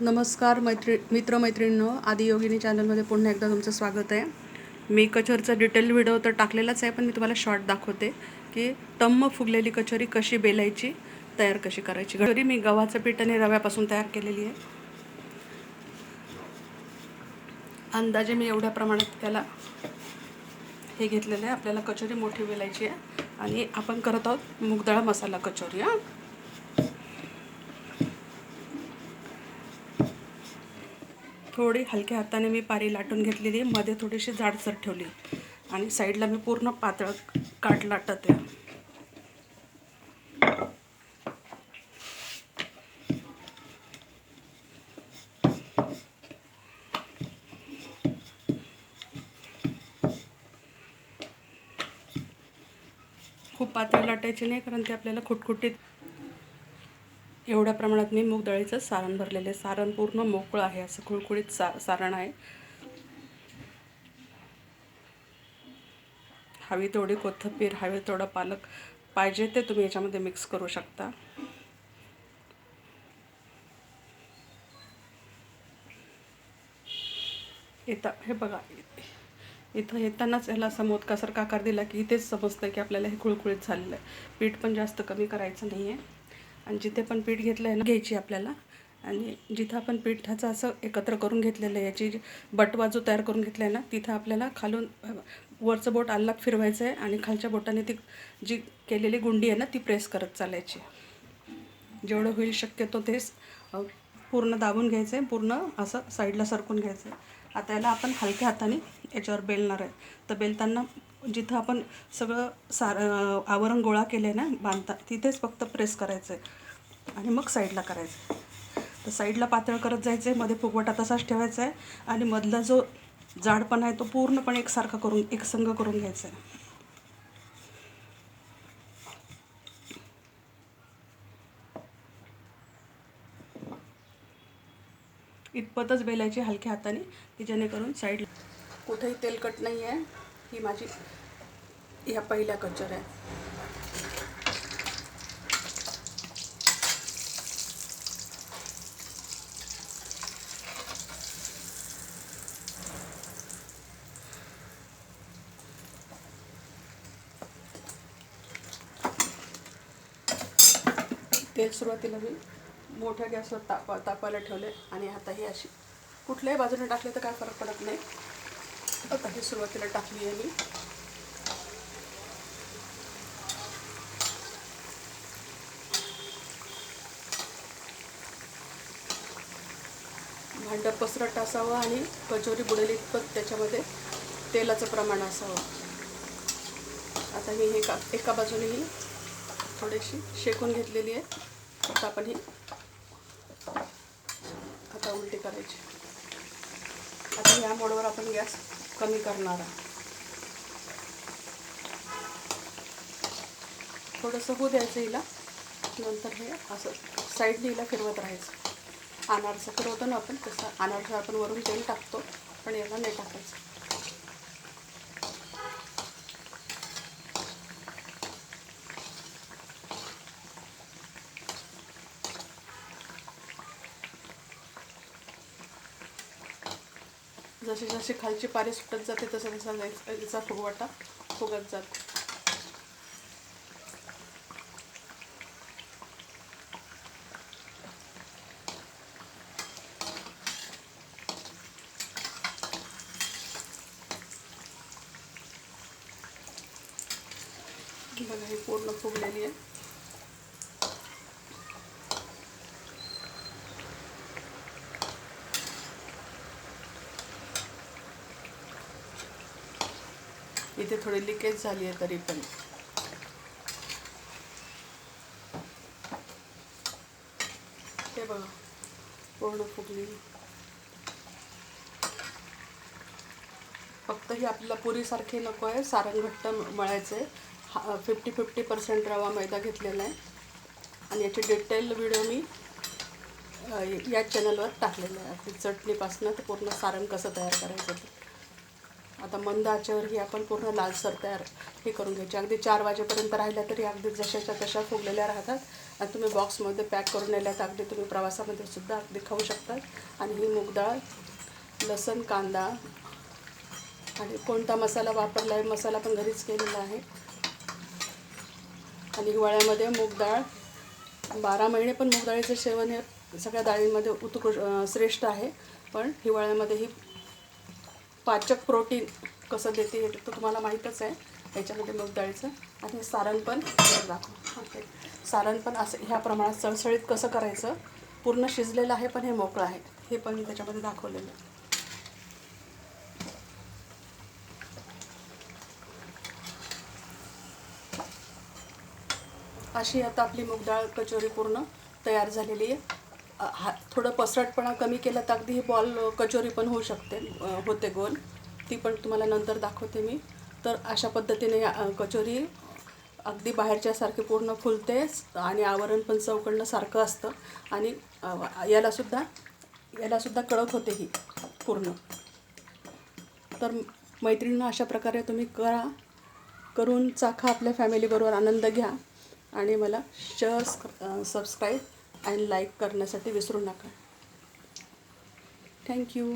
नमस्कार मैत्री मित्रमैत्रिणींनो. आदियोगिनी चॅनलमध्ये पुन्हा एकदा तुमचं स्वागत आहे. मी कचोरीचा डिटेल व्हिडिओ तर टाकलेलाच आहे पण मी तुम्हाला शॉर्ट दाखवते की टम्म फुगलेली कचोरी कशी बेलायची तयार कशी करायची. घरी मी गव्हाचं पीठ आणि रव्यापासून तयार केलेली आहे. अंदाजे मी एवढ्या प्रमाणात त्याला हे घेतलेलं आहे. आपल्याला कचोरी मोठी बेलायची आहे. आणि आपण करत आहोत मुगदळा मसाला कचोरी हां. थोडी हलक्या हाताने मी पारी लाटून घेतलेली आहे. मध्ये थोडीशी जाडसर ठेवली. आणि साईडला मी पूर्ण पातळ काट लाटत. आहे खूप पातळ लाटायची नाही कारण ते आपल्याला खुटखुटीत एवढ्या प्रमाणात मी मूग डाळीचं सारण भरलेलं आहे. सारण पूर्ण मोकळं आहे असं खुळखुळीत सा सारण आहे. हवी तेवढी कोथिंबीर हवी तेवढं पालक पाहिजे ते तुम्ही याच्यामध्ये मिक्स करू शकता. येता हे बघा इथं येतानाच याला असं मोदकासारखा आकार दिला की इथेच समजतं की आपल्याला हे कुळकुळीत झालेलं आहे. पीठ पण जास्त कमी करायचं नाही आहे आणि जिथे पण पीठ घेतलं आहे ना घ्यायची आपल्याला. आणि जिथं आपण पिठाचं असं एकत्र करून घेतलेलं आहे याची जी बटवा जो तयार करून घेतला आहे ना तिथं आपल्याला खालून वरचं बोट आल्लात फिरवायचं आहे आणि खालच्या बोटाने ती जी केलेली गुंडी आहे ना ती प्रेस करत चालायची. जेवढं होईल शक्यतो तेच पूर्ण दाबून घ्यायचं आहे पूर्ण असं साईडला सरकून घ्यायचं आहे आता याला आपण हलक्या हाताने याच्यावर बेलणार आहे. तर बेलताना जिथं आपण सगळं सार आवरण गोळा केलं आहे ना बांधता तिथेच फक्त प्रेस करायचं आहे आणि मग साईडला करायचं तर साईडला पातळ करत जायचं आहे मध्ये फुगवटा तसाच ठेवायचा आहे आणि मधला जो जाडपणा आहे तो पूर्णपणे एकसारखा करून एकसंग करून घ्यायचा आहे इतपतच बेलायची हलक्या हाताने की जेणेकरून साईडला कुठेही तेलकट नाही आहे ही माझी ह्या पहिल्या कचर आहे तेल सुरुवातीला मी मोठ्या गॅसवर तापा तापायला ठेवले आणि आता ही अशी कुठल्याही बाजूने टाकले तर काय फरक पडत नाही. आता ही सुरुवातीला टाकली आहे मी. भांडं पसरट असावं आणि कचोरी बुडेल इतपत त्याच्यामध्ये तेलाचं प्रमाण असावं. आता मी हे का एका बाजूने ही थोडीशी शेकून घेतलेली आहे. आता आपण ही आता उलटी करायची. आता ह्या मोडवर आपण गॅस कमी करणार आहे थोडंसं होऊ द्यायचं हिला. नंतर हे असं साईडने हिला फिरवत राहायचं. अनारचं करवतो ना आपण तसं अनारसा आपण वरून तेल टाकतो पण याला नाही टाकायचं. जशी जशी खालची पारी सुटत जाते तसं तसा जायचं याचा फुगवाटा फुगत जातो. बघा हे पूर्ण फुगलेली आहे. इथे थोडी लिकेज झाली आहे तरी पण. हे बघा पूर्ण फुगली फक्त ही आपल्याला पुरीसारखे नको आहे सारण घट्ट मळायचं आहे हा फिफ्टी फिफ्टी पर्सेंट रवा मैदा घेतलेला आहे. आणि याची डिटेल व्हिडिओ मी या चॅनलवर टाकलेला आहे. आपली चटणीपासनं ते पूर्ण सारण कसं तयार करायचं ते. आता मंद आचेवर ही आपण पूर्ण लालसर तयार हे करून घ्यायची. अगदी चार वाजेपर्यंत राहिल्या तरी अगदी जशाच्या तशा फुगलेल्या राहतात. आणि तुम्ही बॉक्समध्ये पॅक करून नेल्यात अगदी तुम्ही प्रवासामध्ये सुद्धा अगदी खाऊ शकतात. आणि ही मूग डाळ लसण कांदा आणि कोणता मसाला वापरला आहे मसाला पण घरीच केलेला आहे. आणि हिवाळ्यामध्ये मूग डाळ. बारा महिने पण मूग डाळीचं सेवन हे सगळ्या डाळींमध्ये उत्कृष्ट श्रेष्ठ आहे. पण हिवाळ्यामध्ये ही पाचक प्रोटीन कसं देते हे तर तुम्हाला माहीतच आहे. याच्यामध्ये मूग डाळीचं आणि सारण पण दाखव. ओके. सारण पण असं ह्या प्रमाणात सळसळीत कसं करायचं? पूर्ण शिजलेलं आहे पण हे मोकळं आहे. हे पण मी त्याच्यामध्ये दाखवलेलं आहे. अशी आता आपली मूग डाळ कचोरी पूर्ण तयार झालेली आहे. हा थोडं पसरटपणा कमी केला तर अगदी ही बॉल कचोरी पण होऊ शकते होते गोल. ती पण तुम्हाला नंतर दाखवते मी. तर अशा पद्धतीने या, कचोरी अगदी बाहेरच्यासारखी पूर्ण फुलते आणि आवरण पण चौकडनं सारखं असतं. आणि यालासुद्धा यालासुद्धा कळत होते ही पूर्ण. तर मैत्रिणींना अशा प्रकारे तुम्ही करा. करून चाखा आपल्या फॅमिलीबरोबर आनंद घ्या. आणि मला शेअर सबस्क्राईब अँड लाईक करण्यासाठी विसरू नका. थँक्यू